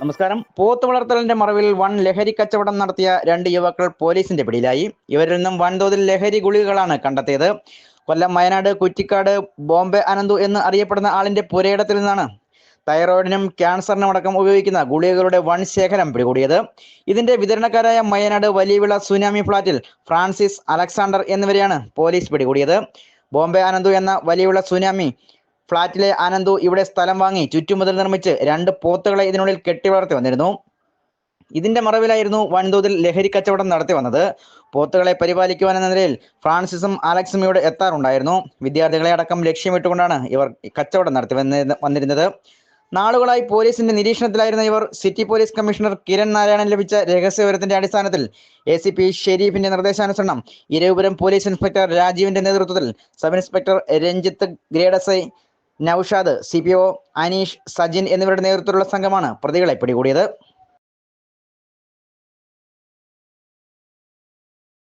നമസ്കാരം. പോത്ത് വളർത്തലിന്റെ മറവിൽ വൺ ലഹരി കച്ചവടം നടത്തിയ രണ്ട് യുവാക്കൾ പോലീസിന്റെ പിടിയിലായി. ഇവരിൽ നിന്നും വൻതോതിൽ ലഹരി ഗുളികകളാണ് കണ്ടെത്തിയത്. കൊല്ലം വയനാട് കുറ്റിക്കാട് ബോംബെ അനന്തു എന്ന് അറിയപ്പെടുന്ന ആളിന്റെ പുരയിടത്തിൽ നിന്നാണ് തൈറോയിഡിനും ക്യാൻസറിനും അടക്കം ഉപയോഗിക്കുന്ന ഗുളികകളുടെ വൺ ശേഖരം പിടികൂടിയത്. ഇതിന്റെ വിതരണക്കാരായ വയനാട് വലിയവിള സുനാമി ഫ്ളാറ്റിൽ ഫ്രാൻസിസ് അലക്സാണ്ടർ എന്നിവരെയാണ് പോലീസ് പിടികൂടിയത്. ബോംബെ അനന്തു എന്ന വലിയവിള സുനാമി ഫ്ളാറ്റിലെ അനന്തു ഇവിടെ സ്ഥലം വാങ്ങി ചുറ്റുമുതൽ നിർമ്മിച്ച് രണ്ട് പോത്തുകളെ ഇതിനുള്ളിൽ കെട്ടി വളർത്തി വന്നിരുന്നു. ഇതിന്റെ മറവിലായിരുന്നു വൻതോതിൽ ലഹരി കച്ചവടം നടത്തി വന്നത്. പോത്തുകളെ പരിപാലിക്കുവാൻ എന്ന നിലയിൽ ഫ്രാൻസിസും അലക്സും ഇവിടെ എത്താറുണ്ടായിരുന്നു. വിദ്യാർത്ഥികളെ അടക്കം ലക്ഷ്യമിട്ടുകൊണ്ടാണ് ഇവർ കച്ചവടം നടത്തി വന്നിരുന്നത്. നാളുകളായി പോലീസിന്റെ നിരീക്ഷണത്തിലായിരുന്ന ഇവർ city police commissioner Kiran Narayanan ലഭിച്ച രഹസ്യവിവരത്തിന്റെ അടിസ്ഥാനത്തിൽ എ സി പി ഷെരീഫിന്റെ നിർദ്ദേശാനുസരണം ഇരവിപുരം പോലീസ് ഇൻസ്പെക്ടർ രാജീവിന്റെ നേതൃത്വത്തിൽ sub inspector Ranjith grade S I Noushad C P O Aneesh Sajin എന്നിവരുടെ നേതൃത്വത്തിലുള്ള സംഘമാണ് പ്രതികളെ പിടികൂടിയത്.